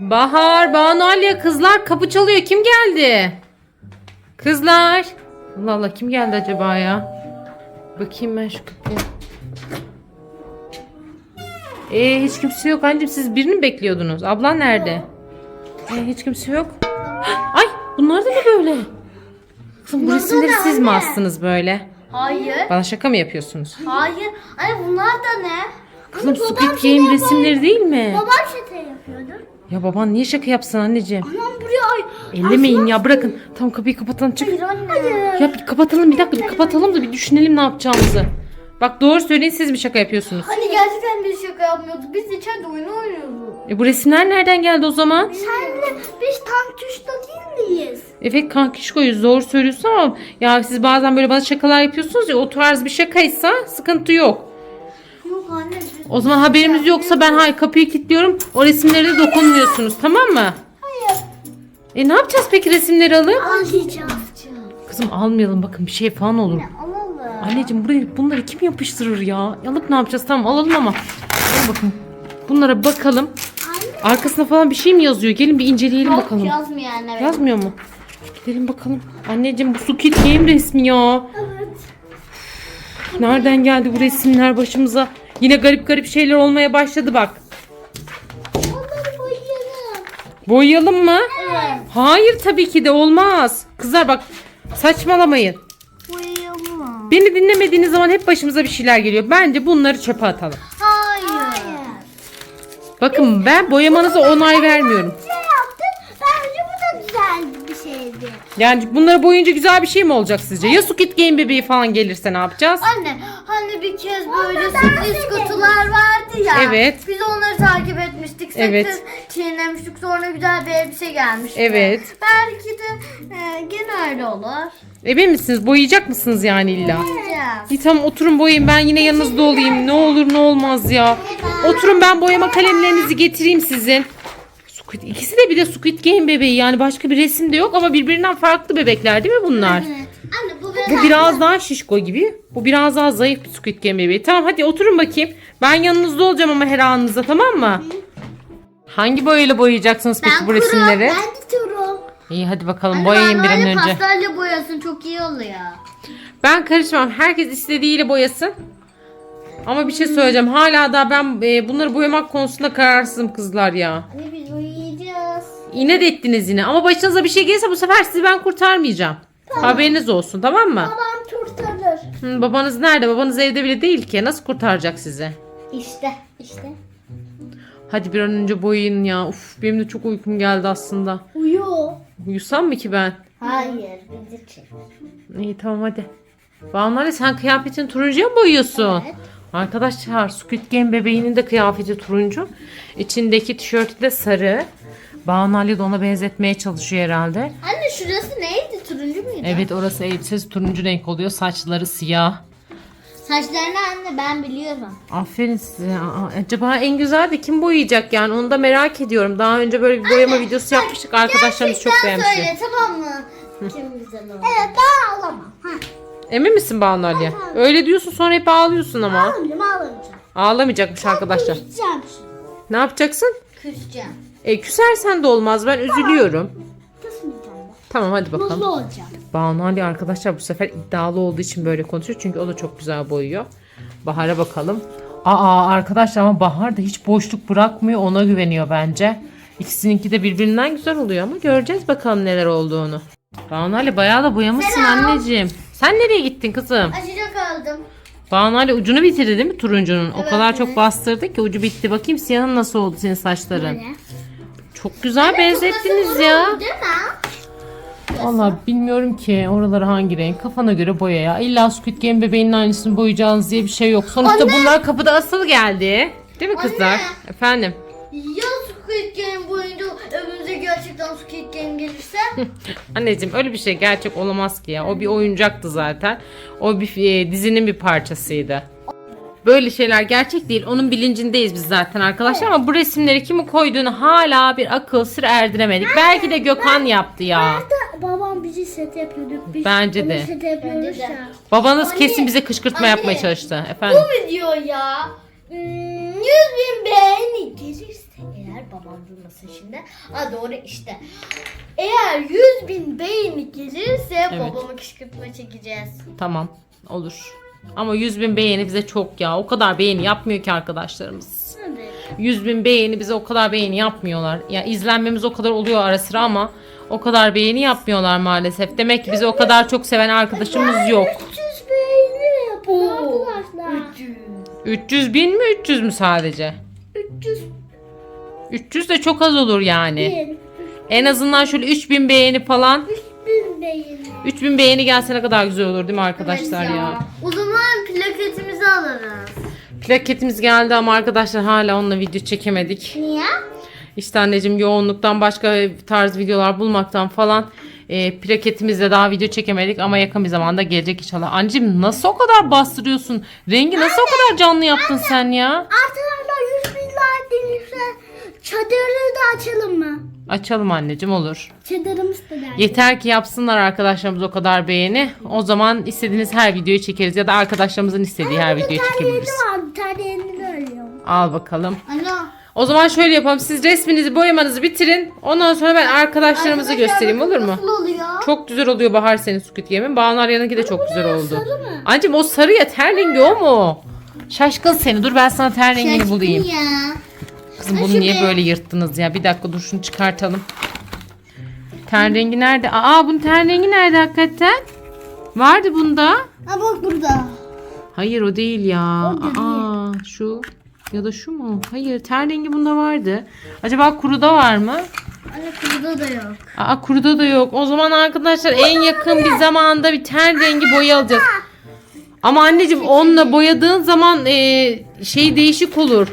Bahar, Banu Aliye kızlar kapı çalıyor. Kim geldi? Kızlar. Allah Allah kim geldi acaba ya? Bakayım ben şu kapıya. Ee, hiç kimse yok. Anneciğim siz birini mi bekliyordunuz? Ablan nerede? Ee, hiç kimse yok. Ay bunlar da ne böyle? Kızım bu resimleri siz mi astınız böyle? Hayır. Bana şaka mı yapıyorsunuz? Hayır. Anne bunlar da ne? Kızım Squid Game resimleri değil mi? Babam şete yapıyordu. Ya baban niye şaka yapsın anneciğim? Anam buraya ay. Ellemeyin ya bırakın. Tamam kapıyı kapatalım çık. Hayır anne. Ya bir kapatalım bir dakika bir kapatalım da bir düşünelim ne yapacağımızı. Bak doğru söyleyin siz mi şaka yapıyorsunuz? Hani gerçekten biz şaka yapmıyorduk. Biz içeride oyun oynuyorduk. E bu resimler nereden geldi o zaman? Senle biz tam tuşta değil miyiz? Evet kankişkoyuz doğru söylüyorsun ama ya siz bazen böyle bana şakalar yapıyorsunuz ya o tarz bir şakaysa sıkıntı yok. Yok anne. O zaman haberimiz yoksa ben hay kapıyı kilitliyorum o resimlere de dokunmuyorsunuz tamam mı? Hayır. E ne yapacağız peki resimleri alıp? Alacağız. Kızım almayalım bakın bir şey falan olur. Alalım. Anneciğim buraya bunları kim yapıştırır ya? Alıp ne yapacağız? Tamam alalım ama. Gelin bakın. Bunlara bakalım. Arkasına falan bir şey mi yazıyor? Gelin bir inceleyelim Yok bakalım. yazmıyor anne. Yazmıyor mu? Gidelim bakalım. Anneciğim bu Squid Game resmi ya. Evet. Nereden geldi bu resimler başımıza? Yine garip garip şeyler olmaya başladı bak. Onları boyayalım. Boyayalım mı? Evet. Hayır tabii ki de olmaz. Kızlar bak saçmalamayın. Boyayalım. Beni dinlemediğiniz zaman hep başımıza bir şeyler geliyor. Bence bunları çöpe atalım. Hayır. Hayır. Bakın ben boyamanıza onay vermiyorum. Şey yaptın. Bence bu da güzel bir şeydi. Yani bunları boyunca güzel bir şey mi olacak sizce? Ya Squid Game bebeği falan gelirse ne yapacağız? Anne hani bir kez böyle sürpriz kutular vardı ya. Evet. Biz onları takip etmiştik. Evet. Sakız çiğnemiştik. Sonra güzel bir elbise gelmişti. Evet. Belki de e, gene öyle olur. Emin misiniz? Boyayacak mısınız yani illa? Diyeceğiz. İyi tamam oturun boyayın. Ben yine yanınızda olayım. Ne olur ne olmaz ya. Oturun ben boyama kalemlerinizi getireyim sizin. Squid, ikisi de bir de Squid Game bebeği. Yani başka bir resim de yok ama birbirinden farklı bebekler değil mi bunlar? Anne bu Bu biraz daha şişko gibi. Bu biraz daha zayıf bir Squid Game bebeği. Tamam hadi oturun bakayım. Ben yanınızda olacağım ama her anınızda tamam mı? Hangi boyayla boyayacaksınız peki bu resimleri? Ben tutuyorum. İyi hadi bakalım boyayın bir an önce. Pastelle boyasın çok iyi oluyor. Ben karışmam. Herkes istediğiyle boyasın. Ama bir şey söyleyeceğim. Hala da ben e, bunları boyamak konusunda kararsızım kızlar ya. Anne biz boyayacağız. İnat ettiniz yine. Ama başınıza bir şey gelirse bu sefer sizi ben kurtarmayacağım. Haberiniz olsun tamam mı? Babam kurtarır. Hı, babanız nerede? Babanız evde bile değil ki. Nasıl kurtaracak sizi? İşte. işte. Hadi bir an önce boyayın ya. Uf benim de çok uykum geldi aslında. Uyu. Uyusam mı ki ben? Hayır bizi çek. İyi tamam hadi. Banu sen kıyafetini turuncuya mı boyuyorsun? Evet. Arkadaşlar Squid Game bebeğinin de kıyafeti turuncu. İçindeki tişörtü de sarı. Banu Ali de ona benzetmeye çalışıyor herhalde. Anne şurası neydi? Turuncu muydu? Evet orası elbisesi turuncu renk oluyor. Saçları siyah. Saçlarını anne ben biliyorum. Aferin size. Aa, acaba en güzel de kim boyayacak yani onu da merak ediyorum. Daha önce böyle bir boyama videosu yapmıştık. Arkadaşlarımız çok beğenmişti. söyle tamam mı? Kim güzel olur? Evet daha alamam. Ha. Emin misin Banu Ali? Öyle diyorsun sonra hep ağlıyorsun ama. Ağlamayacağım ağlamayacağım. Ağlamayacakmış arkadaşlar. Küseceğim şimdi. Ne yapacaksın? Küseceğim. E küsersen de olmaz. Ben üzülüyorum. Kısmayacağım. Tamam hadi bakalım. Mutlu olacağım. Banu Ali arkadaşlar bu sefer iddialı olduğu için böyle konuşuyor. Çünkü o da çok güzel boyuyor. Bahar'a bakalım. Aa arkadaşlar ama Bahar da hiç boşluk bırakmıyor. Ona güveniyor bence. İkisininki de birbirinden güzel oluyor ama göreceğiz bakalım neler olduğunu. Banu Ali bayağı da boyamışsın anneciğim. Sen nereye gittin kızım? Açacak aldım. Banu Ali ucunu bitirdi değil mi turuncunun? o Evet, kadar çok evet. bastırdı ki ucu bitti. Bakayım siyahın nasıl oldu senin saçların? Böyle. Çok güzel benzettiniz ya. Değil mi? Valla bilmiyorum ki oraları hangi renk. Kafana göre boya ya. İlla Squid Game bebeğinin aynısını boyayacağınız diye bir şey yok. Sonuçta Anne! bunlar kapıda asılı geldi. Değil mi kızlar? Anne! Efendim. Ya Squid Game boyunca evimize gerçekten Squid Game gelirse? Anneciğim öyle bir şey gerçek olamaz ki ya. O bir oyuncaktı zaten. O bir e, dizinin bir parçasıydı. Böyle şeyler gerçek değil. Onun bilincindeyiz biz zaten arkadaşlar. Ama bu resimleri kimi koyduğunu hala bir akıl sır erdiremedik. Belki de Gökhan yaptı ya. Babam bizi set yapıyorduk. Biz Bence onu de. set yapıyoruz ya. Babanız Anne, kesin bize kışkırtma anne. yapmaya çalıştı. Efendim. Bu video ya. hmm, 100 bin beğeni gelirse eğer babam duymasın şimdi. Ha doğru işte. Eğer 100 bin beğeni gelirse Evet. babama kışkırtma çekeceğiz. Tamam olur. Ama 100 bin beğeni bize çok ya. O kadar beğeni yapmıyor ki arkadaşlarımız. Hadi. 100 bin beğeni bize o kadar beğeni yapmıyorlar. Ya izlenmemiz o kadar oluyor ara sıra ama o kadar beğeni yapmıyorlar maalesef. Demek ki bizi o kadar çok seven arkadaşımız yok. 300 beğeni yapın arkadaşlar. 300. 300 bin mi 300 mü sadece? 300 300 de çok az olur yani. bin. En azından şöyle 3000 beğeni falan. 3000 beğeni. 3000 beğeni gelse ne kadar güzel olur değil mi arkadaşlar Evet ya? O zaman plaketimizi alırız. Plaketimiz geldi ama arkadaşlar hala onunla video çekemedik. Niye? İşte anneciğim yoğunluktan başka tarz videolar bulmaktan falan e, plaketimizle daha video çekemedik ama yakın bir zamanda gelecek inşallah. Anneciğim nasıl o kadar bastırıyorsun? Rengi nasıl o kadar canlı yaptın sen ya? Arkadaşlar 100 bin like çadırı da açalım mı? Açalım anneciğim olur. Çadırımız da der. Yeter ki yapsınlar arkadaşlarımız o kadar beğeni. O zaman istediğiniz her videoyu çekeriz ya da arkadaşlarımızın istediği her videoyu çekebiliriz. var bir tane yeni ölüyor. Al bakalım. Ana. O zaman şöyle yapalım. Siz resminizi boyamanızı bitirin. Ondan sonra ben arkadaşlarımızı göstereyim olur mu? Nasıl oluyor? Çok güzel oluyor Bahar senin Squid Game'in. Banu Arya'nınki de çok güzel oldu. sarı mı? Anneciğim o sarı ya ten rengi o mu? Şaşkın seni. Dur ben sana ten rengini bulayım. Ya. Kızım bunu niye böyle yırttınız ya? Bir dakika dur şunu çıkartalım. Ten rengi nerede? Aa bunun ten rengi nerede hakikaten? Vardı bunda. Ha bak burada. Hayır o değil ya. O değil. Aa şu ya da şu mu? Hayır ten rengi bunda vardı. Acaba kuruda var mı? Anne burada da yok. Aa kuruda da yok. O zaman arkadaşlar en yakın bir zamanda bir ten rengi boya alacağız. Ama anneciğim onunla boyadığın zaman e, şey değişik olur.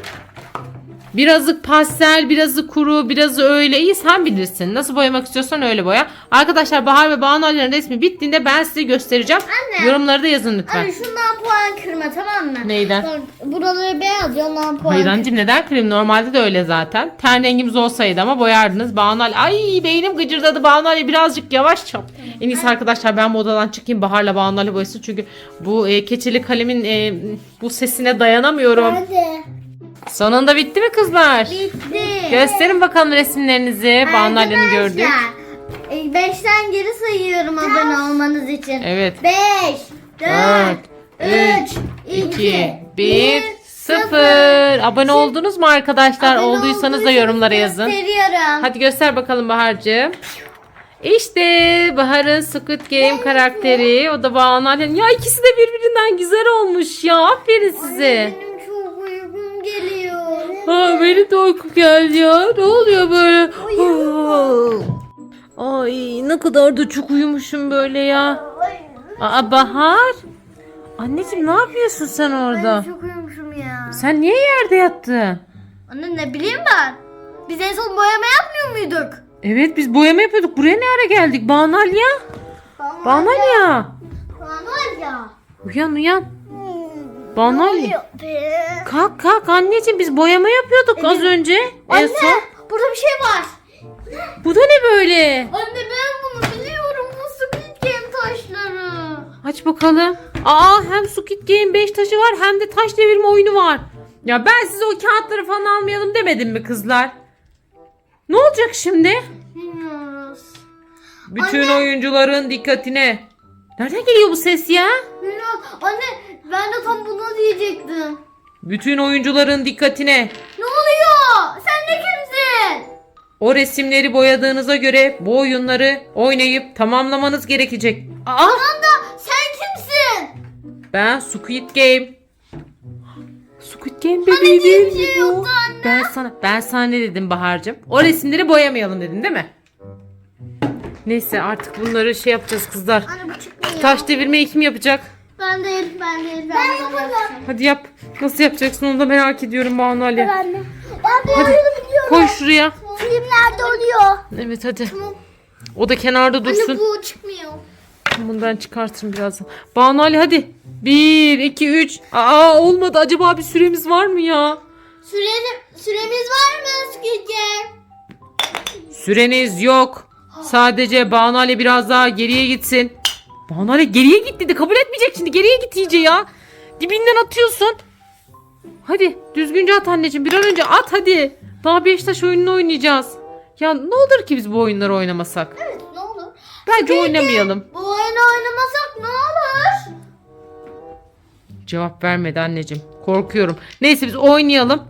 Birazı pastel, birazı kuru, birazı öyle. İyi sen bilirsin. Nasıl boyamak istiyorsan öyle boya. Arkadaşlar Bahar ve Banu Ali'nin resmi bittiğinde ben size göstereceğim. Anne. Yorumları da yazın lütfen. Anne şundan puan kırma tamam mı? Neyden? Bak, Buraları beyaz ya ondan puan Hayır anneciğim neden kırayım? Normalde de öyle zaten. Ten rengimiz olsaydı ama boyardınız. Banu Ali. Ay beynim gıcırdadı. Banu Ali birazcık yavaş çap. En iyisi arkadaşlar ben bu odadan çıkayım. Bahar'la Banu Ali boyasın. Çünkü bu e, keçeli kalemin e, bu sesine dayanamıyorum. Hadi. Sonunda bitti mi kızlar? Bitti. Gösterin bakalım resimlerinizi. Banu Ali'ni gördük. Arkadaşlar, e, Beşten geri sayıyorum abone olmanız için. Evet. Beş, dört, 4, üç, 2, 1, 0. Abone oldunuz mu arkadaşlar? Abone Olduysanız da yorumlara yazın. Gösteriyorum. Hadi göster bakalım Bahar'cığım. İşte Bahar'ın Squid Game karakteri. O da Banu Alyan. Ya ikisi de birbirinden güzel olmuş ya. Aferin size. Benim çok uykum geliyor. Ha, benim de uykum geldi ya. Ne oluyor böyle? Ay ne kadar da çok uyumuşum böyle ya. Aa Bahar. Anneciğim ne yapıyorsun sen orada? Ben çok uyumuşum ya. Sen niye yerde yattın? Anne ne bileyim ben. Biz en son boyama yapmıyor muyduk? Evet biz boyama yapıyorduk. Buraya ne ara geldik? Banu Alya. Banu Alya. Bana ya. Uyan Alya. Be. Kalk kalk anneciğim biz boyama yapıyorduk az önce. En Anne son. burada bir şey var. Bu da ne böyle? Anne ben bunu biliyorum. Bu Squid Game taşları. Aç bakalım. Aa hem Squid Game 5 taşı var hem de taş devirme oyunu var. Ya ben size o kağıtları falan almayalım demedim mi kızlar? Ne olacak şimdi? Bilmiyoruz. Bütün oyuncuların dikkatine. Nereden geliyor bu ses ya? Bilmiyorum. Anne ben de tam bunu diyecektim. Bütün oyuncuların dikkatine. Ne oluyor? Sen de kimsin? O resimleri boyadığınıza göre bu oyunları oynayıp tamamlamanız gerekecek. Aa, Tamam da sen kimsin? ben Squid Game. Squid Game bebeği diye değil mi şey bu? yoktu anne. Ben sana ben sana ne dedim Bahar'cığım? O resimleri boyamayalım dedin değil mi? Neyse artık bunları şey yapacağız kızlar. Anne bu çıkmıyor. Taş devirmeyi kim yapacak? Ben değil, ben değil. Ben, ben yaparım. Hadi yap. Nasıl yapacaksın onu da merak ediyorum Banu Ali. Anne. Ben de Hadi. biliyorum. Koy şuraya. Filmlerde oluyor. Evet hadi. O da kenarda dursun. Anne bu çıkmıyor. Bunu ben çıkartırım birazdan. Banu Ali hadi. 1, 2, 3. Aa olmadı. Acaba bir süremiz var mı ya? Süreni, süremiz var mı Squid Game? Süreniz yok. Sadece Banu Ali biraz daha geriye gitsin. Banu Ali geriye git dedi. Kabul etmeyecek şimdi. Geriye git iyice ya. Dibinden atıyorsun. Hadi düzgünce at anneciğim. Bir an önce at hadi. Daha Beşiktaş oyununu oynayacağız. Ya ne olur ki biz bu oyunları oynamasak? Evet ne olur. Bence oynamayalım. Bu oyunu oynamasak ne olur? Cevap vermedi anneciğim. Korkuyorum. Neyse biz oynayalım.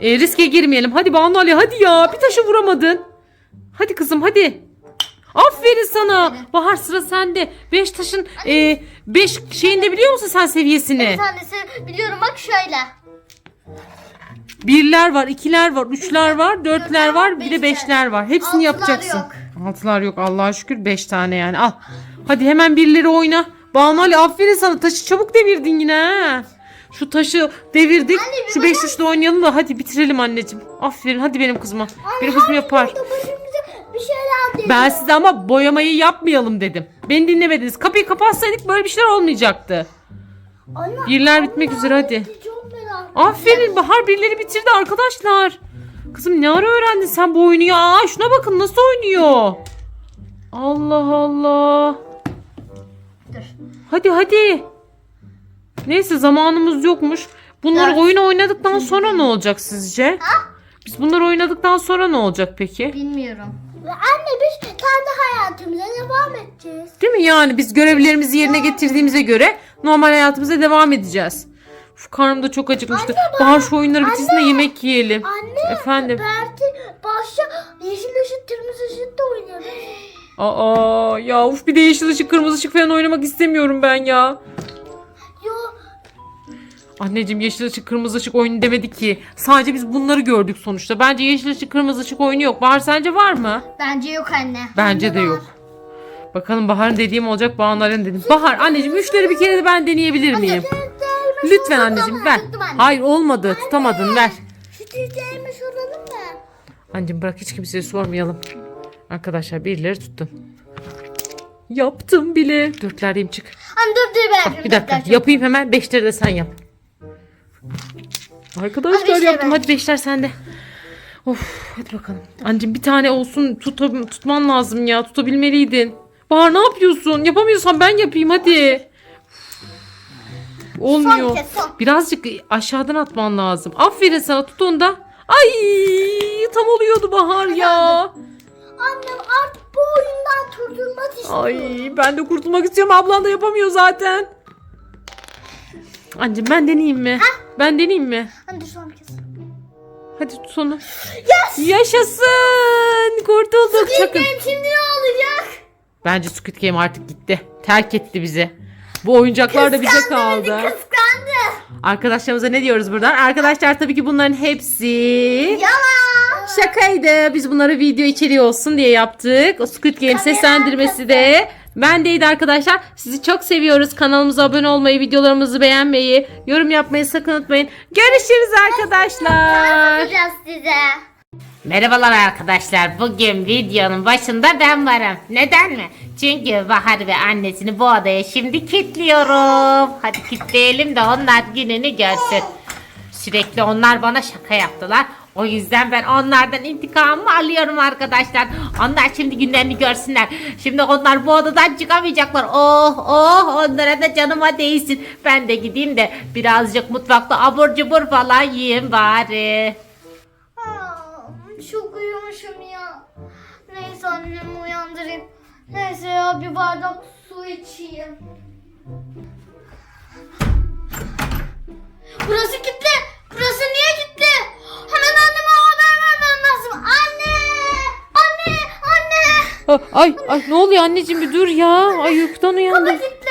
E, riske girmeyelim. Hadi Banu Ali hadi ya. Bir taşı vuramadın. Hadi kızım hadi. Aferin sana. Bahar sıra sende. Beş taşın e, beş şeyinde biliyor musun sen seviyesini? Bir tanesi biliyorum bak şöyle. Birler var, ikiler var, üçler var, dörtler var, bir de beşler. var. Hepsini Altılar yapacaksın. yok. Altılar yok Allah'a şükür. Beş tane yani. Al. Hadi hemen birleri oyna. Banu Ali aferin sana. Taşı çabuk devirdin yine ha. Şu taşı devirdik. bir Şu beş taşla oynayalım da hadi bitirelim anneciğim. Aferin hadi benim kızıma. Benim kızım yapar. Burada bir şeyler geliyor. Ben size ama boyamayı yapmayalım dedim. Beni dinlemediniz. Kapıyı kapatsaydık böyle bir şeyler olmayacaktı. Anne, Birler bitmek üzere hadi. Çok merak Aferin Bahar birileri bitirdi arkadaşlar. Kızım ne ara öğrendin sen bu oyunu ya? Aa, şuna bakın nasıl oynuyor. Allah Allah. Dur. Hadi hadi. Neyse zamanımız yokmuş. Bunları Dört. oyun oynadıktan sonra ne olacak sizce? Biz bunları oynadıktan sonra ne olacak peki? Bilmiyorum. Anne biz kendi hayatımıza devam edeceğiz. Değil mi yani biz görevlerimizi yerine getirdiğimize göre normal hayatımıza devam edeceğiz. Uf, karnım da çok acıkmıştı. Bahar şu oyunları bitirsin de yemek yiyelim. Anne. Efendim. Berti başta yeşil ışık kırmızı ışık da oynuyor. Aa ya uf bir de yeşil ışık kırmızı ışık falan oynamak istemiyorum ben ya. Anneciğim yeşil ışık kırmızı ışık oyunu demedik ki. Sadece biz bunları gördük sonuçta. Bence yeşil ışık kırmızı ışık oyunu yok. Bahar sence var mı? bence yok anne. Bence de yok. Bakalım Bahar'ın dediğim olacak Bahar'ın dediğim. Bahar anneciğim üçleri bir kere de ben deneyebilir miyim? Lütfen anneciğim ver. Hayır olmadı tutamadın ver. Tüylerimi soralım mı? Anneciğim bırak hiç kimseye sormayalım. Arkadaşlar birileri tuttum. Yaptım bile. Dörtlerdeyim çık. Anne dur dur ben. Bir dakika yapayım hemen. Beşleri de sen yap. Arkadaşlar beşleri yaptım. ben. Hadi beşler sende. Of hadi bakalım. Anneciğim bir tane olsun tuta- tutman lazım ya. Tutabilmeliydin. Bahar ne yapıyorsun? Yapamıyorsan ben yapayım hadi. Olmuyor. Son kez, son. Birazcık aşağıdan atman lazım. Aferin sana tut onu da. Ay tam oluyordu Bahar ya. Annem artık bu oyundan kurtulmak istiyor. Ay ben de kurtulmak istiyorum. Ablan da yapamıyor zaten. Anneciğim ben deneyeyim mi? Ben deneyeyim mi? Dur son kez. Hadi tut onu. Yes! Yaşasın. Kurtulduk. Çakın. Benim şimdi ne olacak? Bence Squid Game artık gitti. Terk etti bizi. Bu oyuncaklar da bize Kıskandı bizi, kaldı. Kıskandı. Arkadaşlarımıza ne diyoruz buradan? Arkadaşlar tabii ki bunların hepsi Yalan. şakaydı. Biz bunları video içeriği olsun diye yaptık. O Squid Game seslendirmesi de bendeydi arkadaşlar. Sizi çok seviyoruz. Kanalımıza abone olmayı, videolarımızı beğenmeyi, yorum yapmayı sakın unutmayın. Görüşürüz arkadaşlar. Yapacağız size. Merhabalar arkadaşlar. Bugün videonun başında ben varım. Neden mi? Çünkü Bahar ve annesini bu odaya şimdi kilitliyorum. Hadi kilitleyelim de onlar gününü görsün. Sürekli onlar bana şaka yaptılar. O yüzden ben onlardan intikamımı alıyorum arkadaşlar. Onlar şimdi günlerini görsünler. Şimdi onlar bu odadan çıkamayacaklar. Oh oh onlara da canıma değsin. Ben de gideyim de birazcık mutfakta abur cubur falan yiyeyim bari. Aa, çok uyumuşum ya. Neyse annemi uyandırayım. Neyse ya bir bardak su içeyim. Burası kilitli. Burası niye Anne! Anne! Anne! Ay ay ne oluyor anneciğim bir dur ya. Ay uykudan uyandım. Kapı kilitli.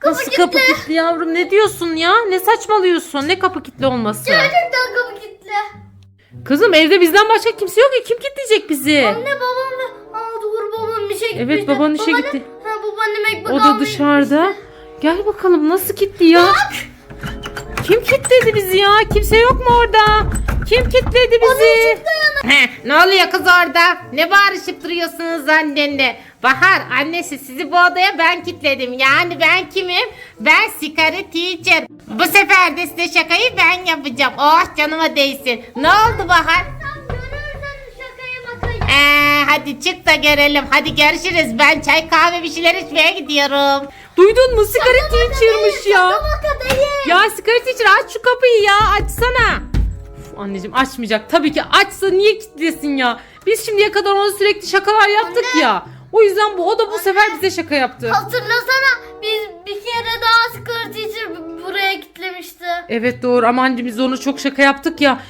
Kapı Nasıl kilitli. kapı kilitli yavrum ne diyorsun ya? Ne saçmalıyorsun? Ne kapı kilitli olması? Gerçekten kapı kilitli. Kızım evde bizden başka kimse yok ya. Kim kilitleyecek bizi? Anne babam ve... Aa doğru babam işe gitmişti. Evet, baban işe Babaannem- gitti. Ha babaannem ekmek O da almaya dışarıda. Gel bakalım nasıl kilitli ya? Kim kilitledi bizi ya? Kimse yok mu orada? Kim kilitledi bizi? Ne oluyor kız orada? Ne bağırışıp duruyorsunuz annenle? Bahar annesi sizi bu odaya ben kilitledim. Yani ben kimim? Ben Sikari Teacher. Bu sefer de size şakayı ben yapacağım. Oh canıma değsin. Ne oldu Bahar? Ee, hadi çık da görelim. Hadi görüşürüz. Ben çay kahve bir şeyler içmeye gidiyorum. Duydun mu? Sigara teacher'mış ya. Ya sigara teacher aç şu kapıyı ya. Açsana. Anneciğim açmayacak. Tabii ki açsa niye kilitlesin ya? Biz şimdiye kadar ona sürekli şakalar yaptık ya. O yüzden bu o da bu sefer bize şaka yaptı. Hatırlasana biz bir kere daha Skirt Teacher buraya kitlemişti. Evet doğru ama anneciğim biz ona çok şaka yaptık ya.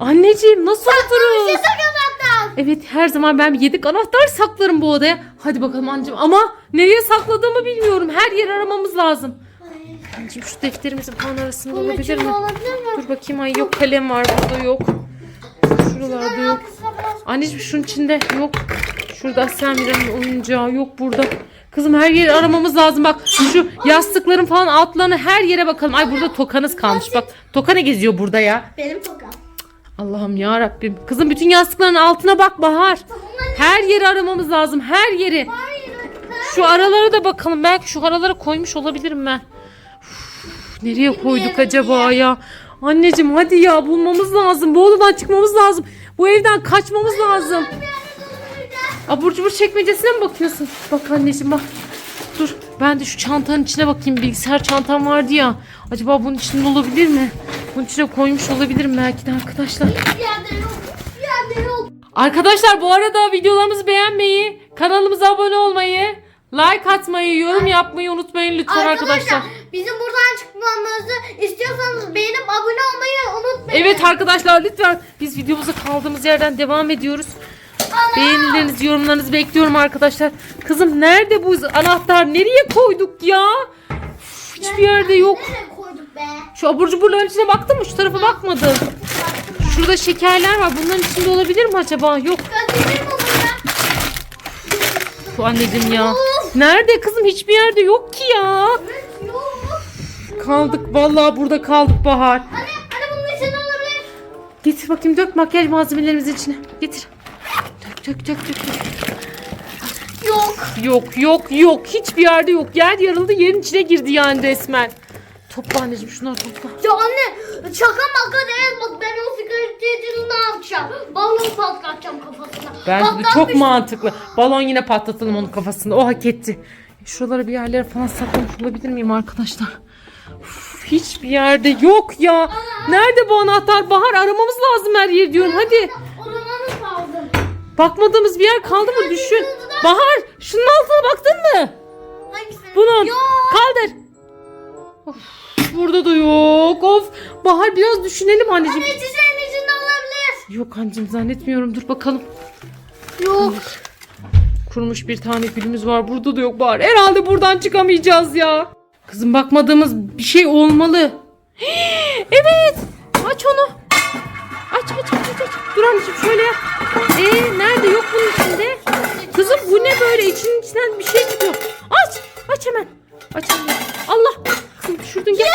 Anneciğim nasıl otururuz? Sakın Evet her zaman ben bir yedek anahtar saklarım bu odaya. Hadi bakalım anneciğim ama nereye sakladığımı bilmiyorum. Her yer aramamız lazım. Anneciğim şu defterimizin falan arasında Bunun olabilir mi? olabilir mi? Dur bakayım ay yok kalem var burada yok. Şuralarda yok. Anneciğim şunun içinde yok. Şurada Asel Mira'nın oyuncağı yok burada. Kızım her yeri aramamız lazım bak. Şu yastıkların falan altlarını her yere bakalım. Ay burada tokanız kalmış bak. Toka ne geziyor burada ya? Benim tokam. Allah'ım ya Rabbim. Kızım bütün yastıkların altına bak Bahar. Her yeri aramamız lazım. Her yeri. Şu aralara da bakalım. Belki şu aralara koymuş olabilirim ben. Nereye koyduk acaba ya? Anneciğim hadi ya bulmamız lazım. Bu odadan çıkmamız lazım. Bu evden kaçmamız lazım. Abur cubur çekmecesine mi bakıyorsun? Bak anneciğim bak. Dur ben de şu çantanın içine bakayım. Bilgisayar çantam vardı ya. Acaba bunun içinde olabilir mi? Bunun içine koymuş olabilirim belki de arkadaşlar. Bir yerde yok. Bir yerde yok. Arkadaşlar bu arada videolarımızı beğenmeyi, kanalımıza abone olmayı, like atmayı, yorum yapmayı unutmayın lütfen arkadaşlar. bizim buradan çıkmamızı istiyorsanız beğenip abone olmayı unutmayın. Evet arkadaşlar lütfen biz videomuza kaldığımız yerden devam ediyoruz. Beğenilerinizi, yorumlarınızı bekliyorum arkadaşlar. Kızım nerede bu anahtar? Nereye koyduk ya? Üf, hiçbir yerde yok. Nereye koyduk be? Şu abur cuburların içine baktın mı? Şu tarafa bakmadın. Şurada şekerler var. Bunların içinde olabilir mi acaba? Yok. Götüreyim mi bunu? Bu anneciğim ya. Nerede kızım? Hiçbir yerde yok ki ya. Evet yok. Kaldık. Vallahi burada kaldık Bahar. Hani, hani bunun içinde olabilir. Getir bakayım dök makyaj malzemelerimizin içine. Getir. Dök dök dök dök. dök. Yok. Yok yok yok. Hiçbir yerde yok. Yer yarıldı yerin içine girdi yani resmen. Topla anneciğim şunları topla. Ya anne şaka maka değil bak ben o sigaretini ne yapacağım? Balon patlatacağım kafasına. Bence de çok Patlatmış. mantıklı. Balon yine patlatalım onun kafasında. O hak etti. Şuralara bir yerlere falan saklamış olabilir miyim arkadaşlar? Uf, hiçbir yerde yok ya. Nerede bu anahtar? Bahar aramamız lazım her yeri diyorum. Hadi. Oranı kaldı. Bakmadığımız bir yer kaldı mı? Düşün. Bahar şunun altına baktın mı? Hangisini? Bunun. Yok. Kaldır. Of, burada da yok. Of. Bahar biraz düşünelim anneciğim. Anne çiçeğin içinde olabilir. Yok anneciğim zannetmiyorum. Dur bakalım. Yok. Kurumuş bir tane gülümüz var. Burada da yok Bahar. Herhalde buradan çıkamayacağız ya. Kızım bakmadığımız bir şey olmalı. evet. Aç onu. Aç aç aç aç. aç. Dur anneciğim şöyle yap. Ee, nerede yok bunun içinde? Kızım bu ne böyle? İçinin içinden bir şey çıkıyor. Aç. Aç hemen. Aç hemen. Allah. Kızım düşürdün gel.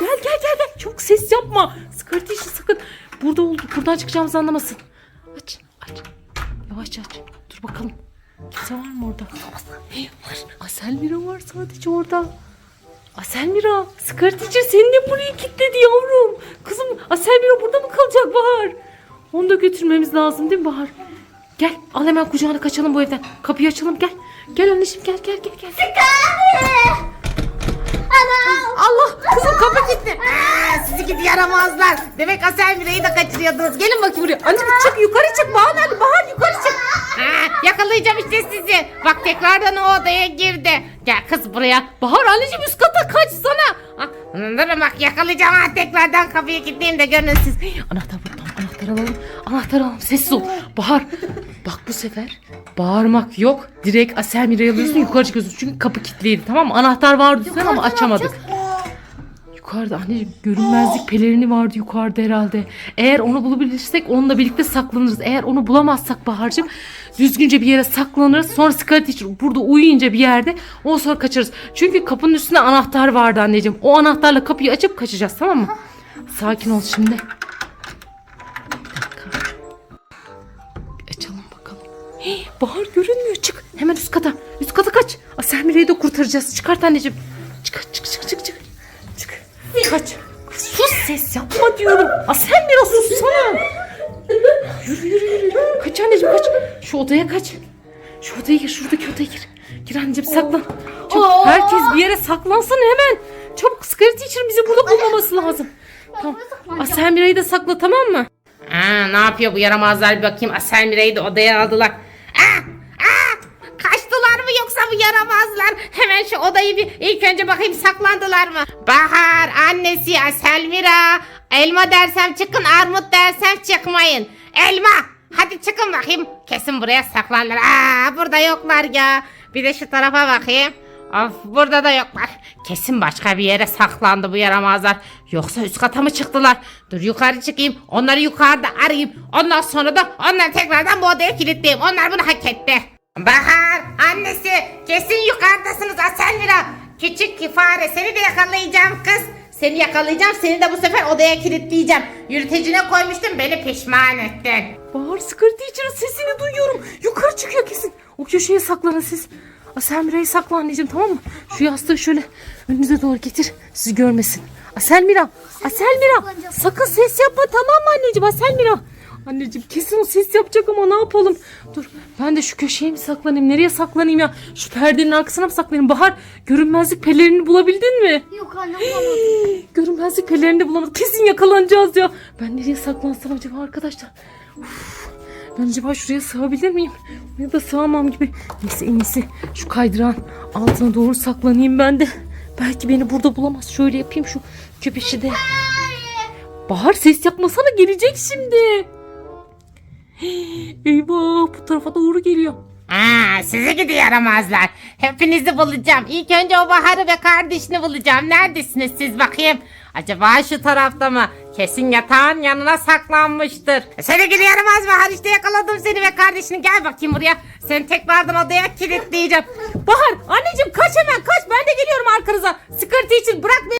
Gel gel gel gel. Çok ses yapma. Sıkıntı işi sakın. Burada oldu. Buradan çıkacağımızı anlamasın. Aç aç. Yavaşça aç. Dur bakalım. Kimse var mı orada? Hey, var. Asel Mira var sadece orada. Asel Mira. Sıkar teacher seni de buraya kilitledi yavrum. Kızım Asel Mira burada mı kalacak Bahar? Onu da götürmemiz lazım değil mi Bahar? Gel al hemen kucağına kaçalım bu evden. Kapıyı açalım gel. Gel anneciğim gel gel gel. gel. Allah kızım kapı kilitli. Aa, sizi gidi yaramazlar. Demek Asel Mira'yı da kaçırıyordunuz. Gelin bakayım buraya. Anneciğim çık yukarı çık. Bahar nerede? Bahar yukarı çık. Aa, yakalayacağım işte sizi. Bak tekrardan o odaya girdi. Gel kız buraya. Bahar anneciğim üst kata kaçsana. Ah, Durun bak yakalayacağım ha tekrardan kapıyı kilitleyeyim de görün siz. Anahtar burada. Anahtar alalım. Anahtar alalım. Sessiz ol. Bahar. Bak bu sefer bağırmak yok. Direkt Asel Mira'yı alıyorsun yukarı çıkıyorsun. Çünkü kapı kilitliydi tamam mı? Anahtar vardı sen ama açamadık. Yukarıda anneciğim görünmezlik pelerini vardı yukarıda herhalde. Eğer onu bulabilirsek onunla birlikte saklanırız. Eğer onu bulamazsak Bahar'cığım düzgünce bir yere saklanırız. Sonra Scarlet Teacher burada uyuyunca bir yerde ondan sonra kaçarız. Çünkü kapının üstünde anahtar vardı anneciğim. O anahtarla kapıyı açıp kaçacağız tamam mı? Sakin ol şimdi. Bahar görünmüyor. Çık. Hemen üst kata. Üst kata kaç. Asel Mire'yi de kurtaracağız. Çıkart anneciğim. Çık çık çık çık çık. Çık. Kaç. Sus ses yapma diyorum. Asel Mira sussana. Yürü yürü yürü. Kaç anneciğim kaç. Şu odaya kaç. Şu odaya gir. Şuradaki odaya gir. Gir anneciğim saklan. Çabuk. Herkes bir yere saklansın hemen. Çabuk Scarlet Teacher bizi burada bulmaması lazım. Tamam. Asel Mira'yı da sakla tamam mı? Aa, ne yapıyor bu yaramazlar bir bakayım. Asel Mira'yı da odaya aldılar. Bu yaramazlar? Hemen şu odayı bir ilk önce bakayım saklandılar mı? Bahar, annesi, Asel Mira. Elma dersem çıkın, armut dersem çıkmayın. Elma, hadi çıkın bakayım. Kesin buraya saklanırlar. Aa, burada yoklar ya. Bir de şu tarafa bakayım. Of burada da yoklar. Kesin başka bir yere saklandı bu yaramazlar. Yoksa üst kata mı çıktılar? Dur yukarı çıkayım. Onları yukarıda arayayım. Ondan sonra da onları tekrardan bu odaya kilitleyeyim. Onlar bunu hak etti. Bahar annesi kesin yukarıdasınız Aselmira. Küçük fare seni de yakalayacağım kız. Seni yakalayacağım seni de bu sefer odaya kilitleyeceğim. Yürütecine koymuştum beni pişman ettin. Bahar Sıkır Teacher'ın sesini duyuyorum. Yukarı çıkıyor kesin. O köşeye saklanın siz. Asel Mira'yı sakla anneciğim tamam mı? Şu yastığı şöyle önünüze doğru getir. Sizi görmesin. Asel Mira. Asel Mira. Sakın ses yapma tamam mı anneciğim? Asel Mira. Anneciğim kesin o ses yapacak ama ne yapalım? Dur ben de şu köşeye mi saklanayım? Nereye saklanayım ya? Şu perdenin arkasına mı saklanayım? Bahar görünmezlik pelerini bulabildin mi? Yok anne bulamadım. Görünmezlik pelerini de bulamadık. Kesin yakalanacağız ya. Ben nereye saklansam acaba arkadaşlar? Uf, ben acaba şuraya sığabilir miyim? Ya da sığamam gibi. Neyse en iyisi şu kaydırağın altına doğru saklanayım ben de. Belki beni burada bulamaz. Şöyle yapayım şu köpeşi de. Bahar ses yapmasana gelecek şimdi. Eyvah bu tarafa doğru geliyor. Aa, sizi gidi yaramazlar. Hepinizi bulacağım. İlk önce o Bahar'ı ve kardeşini bulacağım. Neredesiniz siz bakayım? Acaba şu tarafta mı? Kesin yatağın yanına saklanmıştır. Seni gidi yaramaz Bahar işte yakaladım seni ve kardeşini. Gel bakayım buraya. Seni tekrardan odaya kilitleyeceğim. Bahar anneciğim kaç hemen kaç ben de geliyorum arkanıza. Sıkıntı için bırak beni.